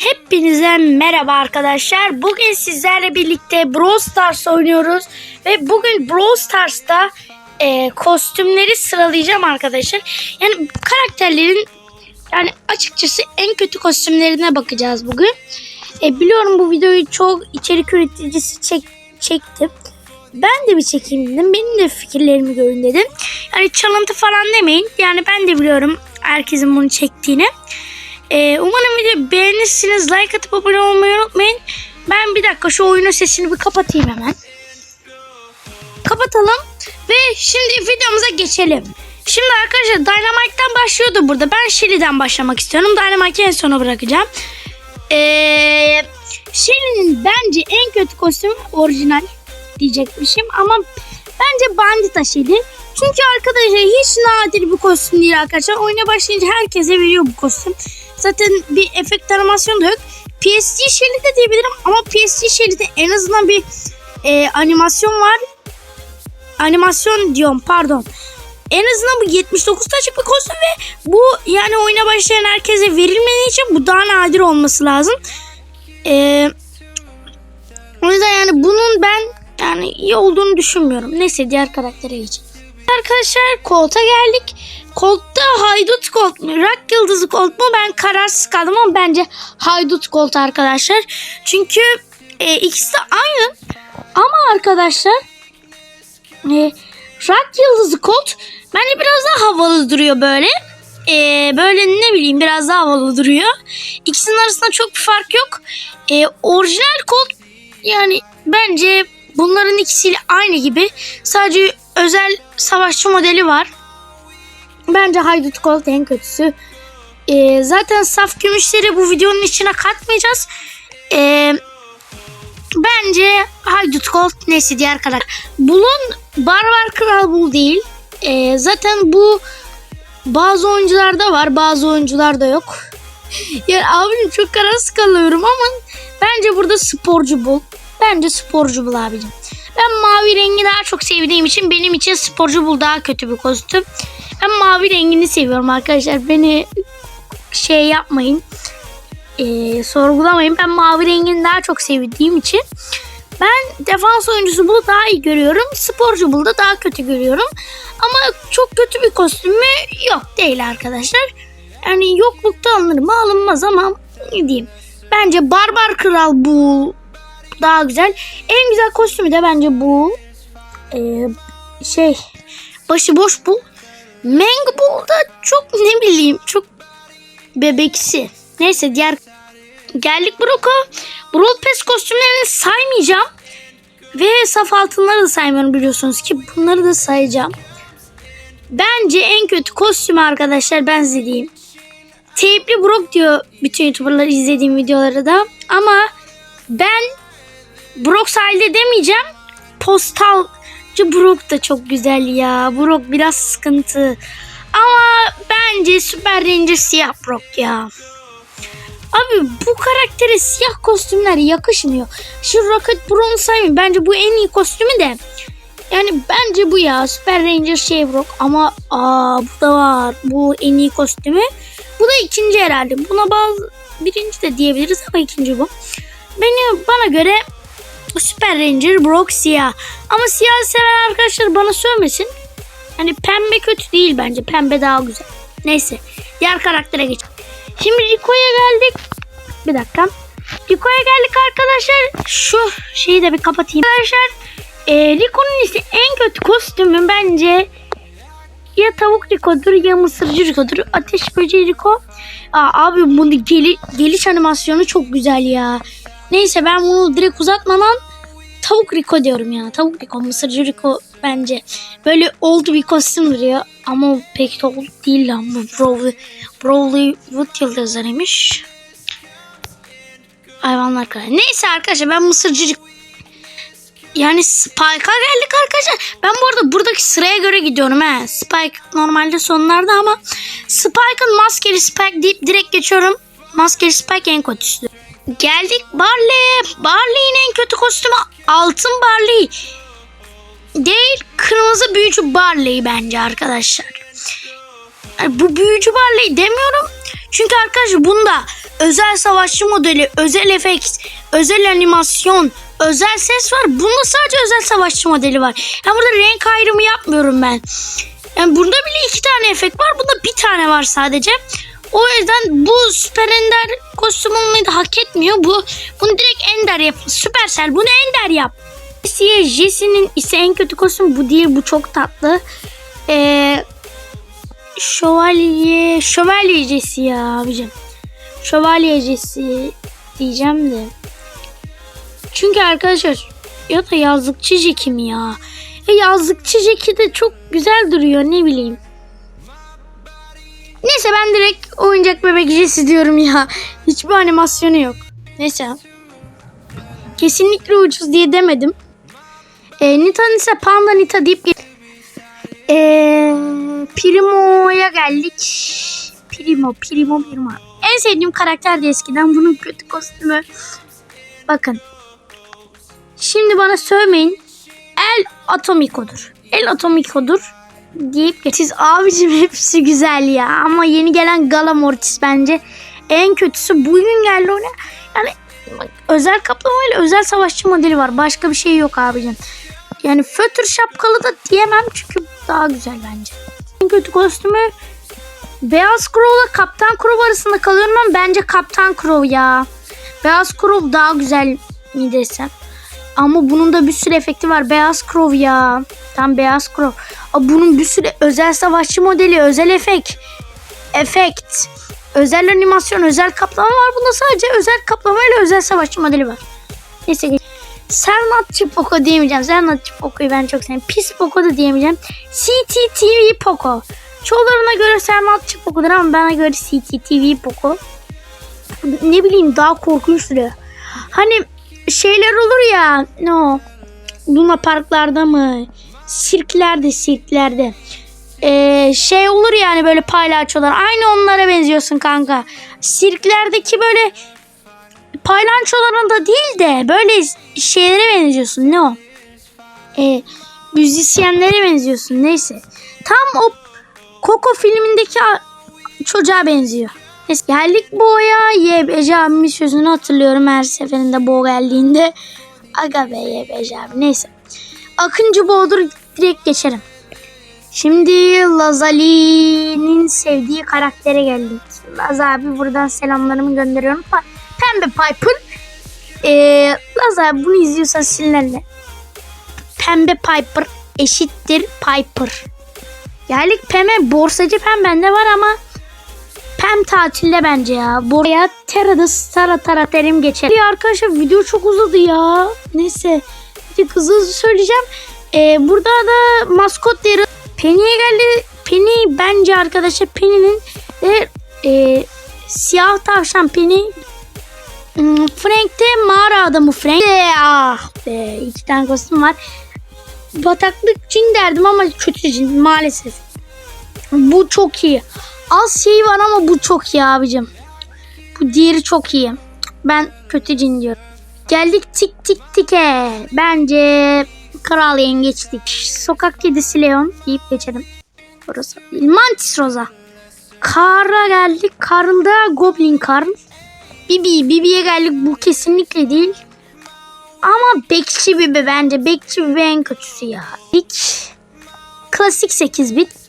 Hepinize merhaba arkadaşlar. Bugün sizlerle birlikte Brawl Stars oynuyoruz. Ve bugün Brawl Stars'ta e, kostümleri sıralayacağım arkadaşlar. Yani karakterlerin yani açıkçası en kötü kostümlerine bakacağız bugün. E, biliyorum bu videoyu çok içerik üreticisi çek, çekti. Ben de bir çekeyim dedim. Benim de fikirlerimi görün dedim. Yani çalıntı falan demeyin. Yani ben de biliyorum herkesin bunu çektiğini. Ee, umarım video beğenirsiniz. Like atıp abone olmayı unutmayın. Ben bir dakika şu oyunun sesini bir kapatayım hemen. Kapatalım. Ve şimdi videomuza geçelim. Şimdi arkadaşlar Dynamite'den başlıyordu burada. Ben Shelly'den başlamak istiyorum. Dynamite'i en sona bırakacağım. Ee, Shelly'nin bence en kötü kostümü orijinal diyecekmişim. Ama bence Bandita Shelly. Çünkü arkadaşlar hiç nadir bir kostüm değil arkadaşlar. Oyuna başlayınca herkese veriyor bu kostüm. Zaten bir efekt animasyon da yok. PSG de diyebilirim ama PSG Shelly'de en azından bir e, animasyon var. Animasyon diyorum pardon. En azından bu 79 taşlık bir kostüm ve bu yani oyuna başlayan herkese verilmediği için bu daha nadir olması lazım. Eee o yüzden yani bunun ben yani iyi olduğunu düşünmüyorum. Neyse diğer karaktere geçelim. Arkadaşlar kolta geldik. Koltta haydut kolt mu? Rak yıldızı kolt mu? Ben kararsız kaldım ama bence haydut kolt arkadaşlar. Çünkü e, ikisi de aynı. Ama arkadaşlar e, rak yıldızı kolt bence biraz daha havalı duruyor böyle. E, böyle ne bileyim biraz daha havalı duruyor. İkisinin arasında çok bir fark yok. E, orijinal kolt yani bence bunların ikisiyle aynı gibi. Sadece özel savaşçı modeli var. Bence Haydut Colt en kötüsü. Ee, zaten saf gümüşleri bu videonun içine katmayacağız. Ee, bence Haydut Colt nesi diğer kadar. Bulun Barbar Kral Bul değil. Ee, zaten bu bazı oyuncularda var bazı oyuncularda yok. yani abim çok kararsız kalıyorum ama bence burada sporcu bul. Bence sporcu bul abicim. Ben mavi rengi daha çok sevdiğim için benim için sporcu bul daha kötü bir kostüm. Ben mavi rengini seviyorum arkadaşlar. Beni şey yapmayın. Ee, sorgulamayın. Ben mavi rengini daha çok sevdiğim için ben defans oyuncusu bulu daha iyi görüyorum. Sporcu bulu da daha kötü görüyorum. Ama çok kötü bir kostüm mü? Yok değil arkadaşlar. Yani yoklukta alınır mı alınmaz ama ne diyeyim. Bence Barbar Kral bu daha güzel. En güzel kostümü de bence bu. Ee, şey başıboş bu. Mango da çok ne bileyim çok bebeksi. Neyse diğer geldik Brock'a. Brawl Pass kostümlerini saymayacağım. Ve saf altınları da saymıyorum biliyorsunuz ki. Bunları da sayacağım. Bence en kötü kostüm arkadaşlar ben size diyeyim. Teypli Brock diyor bütün YouTuber'ları izlediğim videoları da. Ama ben Brock sahilde demeyeceğim. Postalcı Brock da çok güzel ya. Brock biraz sıkıntı. Ama bence Super Ranger siyah Brock ya. Abi bu karaktere siyah kostümler yakışmıyor. Şu Rocket Brock'u saymayayım. Bence bu en iyi kostümü de. Yani bence bu ya. Super Ranger şey Brock. Ama aa bu da var. Bu en iyi kostümü. Bu da ikinci herhalde. Buna bazı birinci de diyebiliriz ama ikinci bu. Benim bana göre Super Ranger Brock siyah. Ama siyah seven arkadaşlar bana söylemesin. Hani pembe kötü değil bence. Pembe daha güzel. Neyse. Diğer karaktere geçelim. Şimdi Rico'ya geldik. Bir dakika. Rico'ya geldik arkadaşlar. Şu şeyi de bir kapatayım. Arkadaşlar e, Rico'nun ise en kötü kostümü bence ya tavuk Rico'dur ya mısırcı Rico'dur. Ateş böceği Rico. Aa, abi bunun geli, geliş animasyonu çok güzel ya. Neyse ben bunu direkt uzatmadan tavuk Rico diyorum ya. Tavuk Rico, mısırcı Rico bence. Böyle old bir kostüm duruyor. Ama pek de old değil lan. Bu Browley, Browley Wood yıldızlarıymış. Hayvanlar kadar. Neyse arkadaşlar ben mısırcı Rico yani Spike'a geldik arkadaşlar. Ben bu arada buradaki sıraya göre gidiyorum he. Spike normalde sonlarda ama Spike'ın maskeli Spike deyip direkt geçiyorum. Maskeli Spike en kötüsü. Geldik Barley. Barley'in en kötü kostümü altın Barley. Değil kırmızı büyücü Barley bence arkadaşlar. Bu büyücü Barley demiyorum. Çünkü arkadaşlar bunda özel savaşçı modeli, özel efekt, özel animasyon, özel ses var. Bunda sadece özel savaşçı modeli var. Yani burada renk ayrımı yapmıyorum ben. Yani burada bile iki tane efekt var. Bunda bir tane var sadece. O yüzden bu Süper Ender kostüm olmayı hak etmiyor. Bu bunu direkt Ender yap. Süpersel bunu Ender yap. Jesse'ye Jesse'nin ise en kötü kostüm bu değil. Bu çok tatlı. Ee, şövalye şövalye Jesse ya abicim. Şövalye Jesse diyeceğim de. Çünkü arkadaşlar ya da yazlıkçı Jackie mi ya? E yazlıkçı Jackie de çok güzel duruyor ne bileyim. Neyse ben direkt oyuncak bebek Jesse diyorum ya. Hiçbir animasyonu yok. Neyse. Kesinlikle ucuz diye demedim. E, Nita'nın ise Panda Nita deyip e, Primo'ya geldik. Primo, Primo, Primo. En sevdiğim karakterdi eskiden. Bunun kötü kostümü. Bakın. Şimdi bana sövmeyin. El Atomiko'dur. El Atomiko'dur deyip geç. Siz abicim hepsi güzel ya. Ama yeni gelen Gala Mortis bence en kötüsü. Bugün geldi ona. Yani özel kaplamayla özel savaşçı modeli var. Başka bir şey yok abicim. Yani fötür şapkalı da diyemem çünkü daha güzel bence. En kötü kostümü Beyaz Crow'la Kaptan Crow arasında kalıyorum ama bence Kaptan Crow ya. Beyaz Crow daha güzel mi desem. Ama bunun da bir sürü efekti var. Beyaz Crow ya. Tam Beyaz Crow. Aa, bunun bir sürü özel savaşçı modeli, özel efekt. Efekt. Özel animasyon, özel kaplama var. Bunda sadece özel kaplama ile özel savaşçı modeli var. Neyse. Sernatçı Poco diyemeyeceğim. Sernatçı Poco'yu ben çok seviyorum. Pis Poco da diyemeyeceğim. CTTV Poco. Çoğularına göre Sernatçı Poco'dur ama bana göre CTTV Poco. Ne bileyim daha korkunç duruyor. Hani şeyler olur ya ne Luna parklarda mı? Sirklerde sirklerde. Ee, şey olur yani böyle palyaçolar aynı onlara benziyorsun kanka. Sirklerdeki böyle palyaçoların da değil de böyle şeylere benziyorsun ne o? Ee, müzisyenlere benziyorsun neyse. Tam o Coco filmindeki çocuğa benziyor Neyse geldik Boğa'ya. YBC abimin sözünü hatırlıyorum her seferinde Boğa geldiğinde. Aga be YBC abi neyse. Akıncı Boğa'dır direkt geçerim. Şimdi Lazali'nin sevdiği karaktere geldik. Laz abi buradan selamlarımı gönderiyorum. Pembe Piper. Ee, Laz abi bunu izliyorsan sinirlenme. Pembe Piper eşittir Piper. Geldik Pem'e borsacı Pem bende var ama Pem tatilde bence ya. Buraya Terra'da Sara Tara terim geçer. Ya arkadaşlar video çok uzadı ya. Neyse. Bir de hızlı söyleyeceğim. Ee, burada da maskot deri Penny'e geldi. Penny bence arkadaşlar Penny'nin de e, siyah tavşan Penny Hmm, Frank'te mağara adamı Frank. Ee, ah be iki tane kostüm var. Bataklık cin derdim ama kötü cin maalesef. Bu çok iyi. Az şey var ama bu çok iyi abicim. Bu diğeri çok iyi. Ben kötü cin diyorum. Geldik tik tik tike. Bence kral yengeçlik. Sokak kedisi Leon deyip geçelim. Değil. Mantis Rosa. Kar'a geldik. Karl'da Goblin Karl. Bibi. Bibi'ye geldik. Bu kesinlikle değil. Ama Bekçi Bibi bence. Bekçi Bibi en kötüsü ya. İlk klasik 8 bit.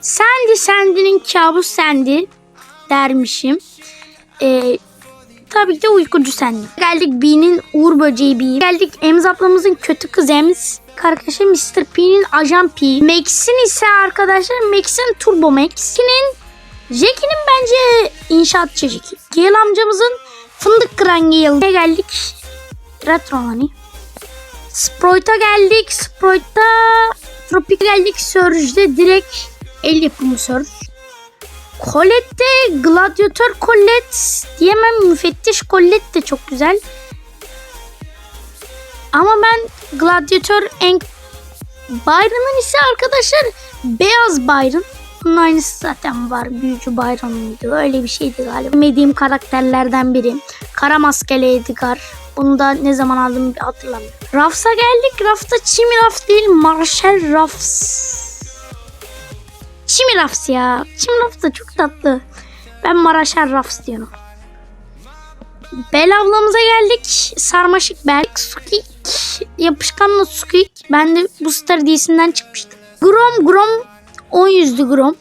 Sandy Sandy'nin kabus Sandy dermişim. Ee, tabii ki de uykucu Sandy. Geldik B'nin Uğur Böceği B. Geldik Emz ablamızın kötü kız Emz. Arkadaşlar Mr. P'nin Ajan P. Max'in ise arkadaşlar Max'in Turbo Max. Jackie'nin bence inşaatçı Jackie. Gale amcamızın fındık kıran Gale. Geldik Retro Money. Sprite'a geldik. Sprite'da Tropik geldik. Surge'de direkt el yapımı Surge. Colette'de Gladiator Colette diyemem. Müfettiş Colette de çok güzel. Ama ben Gladiator en Byron'ın ise arkadaşlar beyaz Byron. Bunun aynısı zaten var. Büyücü Byron muydu? Öyle bir şeydi galiba. Bilmediğim karakterlerden biri. Kara maskeli Edgar. Bunu da ne zaman aldım hatırlamıyorum. Rafs'a geldik. Raf'ta Chimi Raf değil. Marshall Rafs. Chimi Rafs ya. Chimi Rafs da çok tatlı. Ben Marshall Rafs diyorum. Bel ablamıza geldik. Sarmaşık bel. Squeak. Yapışkanla Squeak. Ben de bu Star D'sinden çıkmıştım. Grom Grom 10 yüzlü Grom.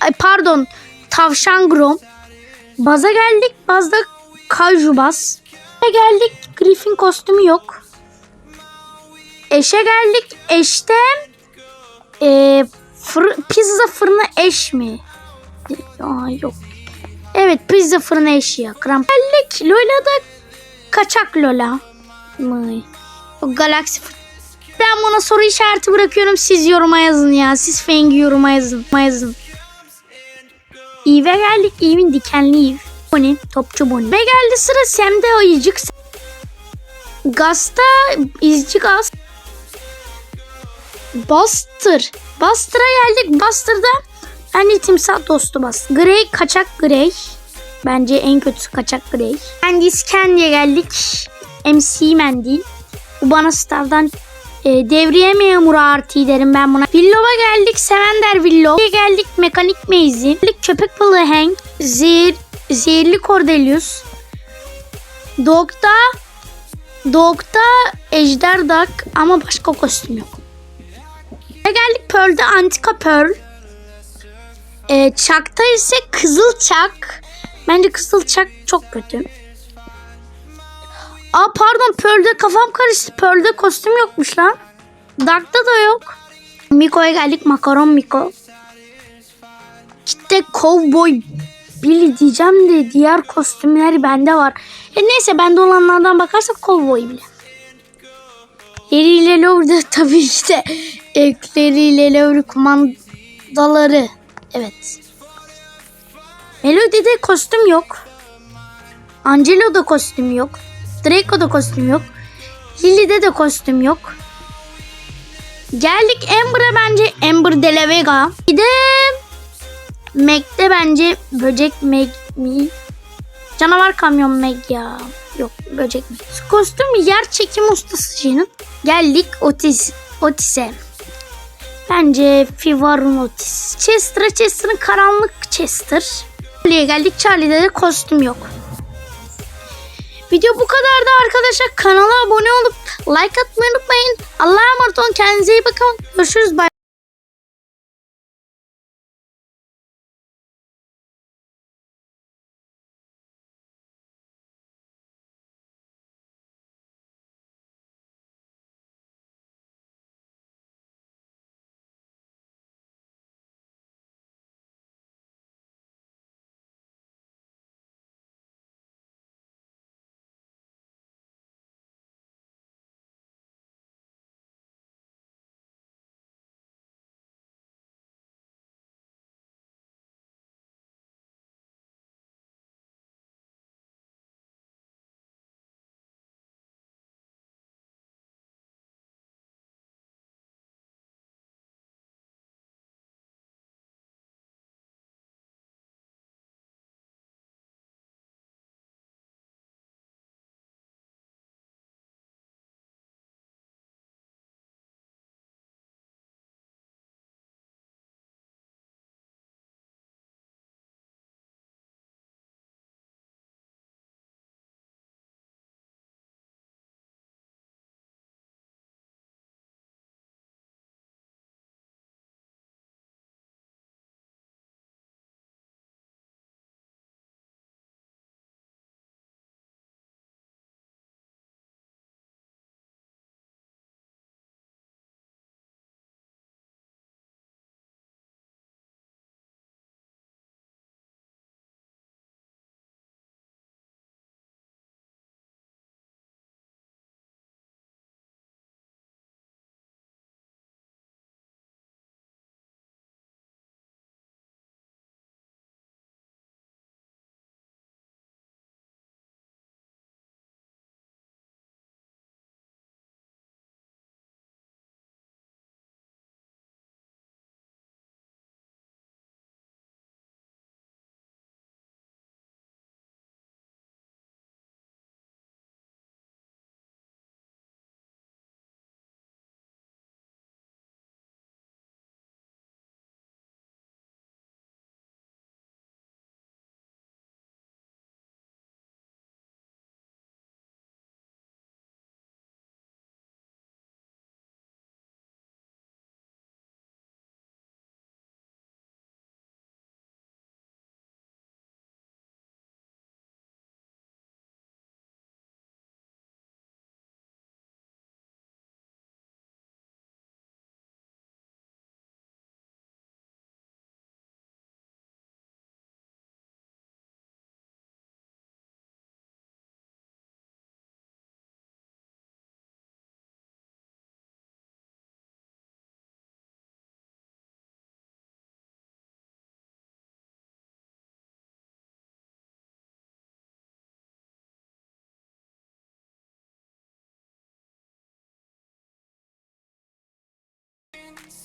Ay pardon. Tavşan Grom. Baza geldik. Bazda Kaju Baz. geldik. Griffin kostümü yok. Eşe geldik. Eşte e, fır- pizza fırını eş mi? Aa, yok. Evet pizza fırını eşi ya. Kram. Geldik. Lola da kaçak Lola. Mıy. O galaksi Ben buna soru işareti bırakıyorum. Siz yoruma yazın ya. Siz Fengi yoruma yazın. yazın. Eve geldik. Eve'in dikenli Eve. Bonnie. Topçu Bonnie. Ve geldi sıra Sam'de ayıcık. Gaz'da izci Gaz. Buster. Buster'a geldik. Buster'da bence timsah dostu Buster. Grey kaçak Grey. Bence en kötüsü kaçak Grey. Candy Candy'ye geldik. MC Mendil. Bu bana Star'dan e, devriye memuru artı derim ben buna. Villova geldik. Sevender Villov. geldik. Mekanik Meyzi. Geldik köpek balığı Hank. Zehir, zehirli Cordelius. Dog'da Dog'da Ejder Duck ama başka kostüm yok. Pearl'de Antika Pearl. Ee, Chuck'ta ise Kızıl Chuck. Bence Kızıl Chuck çok kötü. Aa pardon Pearl'de kafam karıştı. Pearl'de kostüm yokmuş lan. Dark'ta da yok. Miko'ya geldik. Makaron Miko. Kitle Cowboy Billy diyeceğim de diğer kostümler bende var. E neyse bende olanlardan bakarsak Cowboy bile. Eriyle Love'da tabii ki de ekleriyle Love kumandaları. Evet. Melody'de kostüm yok. Angelo'da kostüm yok. Draco'da kostüm yok. Lily'de de kostüm yok. Geldik Amber'a bence Amber de la Vega. Bir de Meg'de bence böcek Meg mi? Canavar kamyon Meg ya. Yok böcek mi? Kostüm yer çekim ustası Jin'in. Geldik Otis, Otis'e. Bence Fivarun Otis. Chester'a Chester'ın karanlık Chester. Charlie'ye geldik. Charlie'de de kostüm yok. Video bu kadardı arkadaşlar. Kanala abone olup like atmayı unutmayın. Allah'a emanet olun. Kendinize iyi bakın. Görüşürüz. Bye.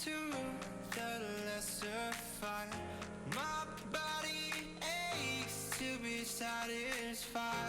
to the lesser fight, My body aches to be satisfied.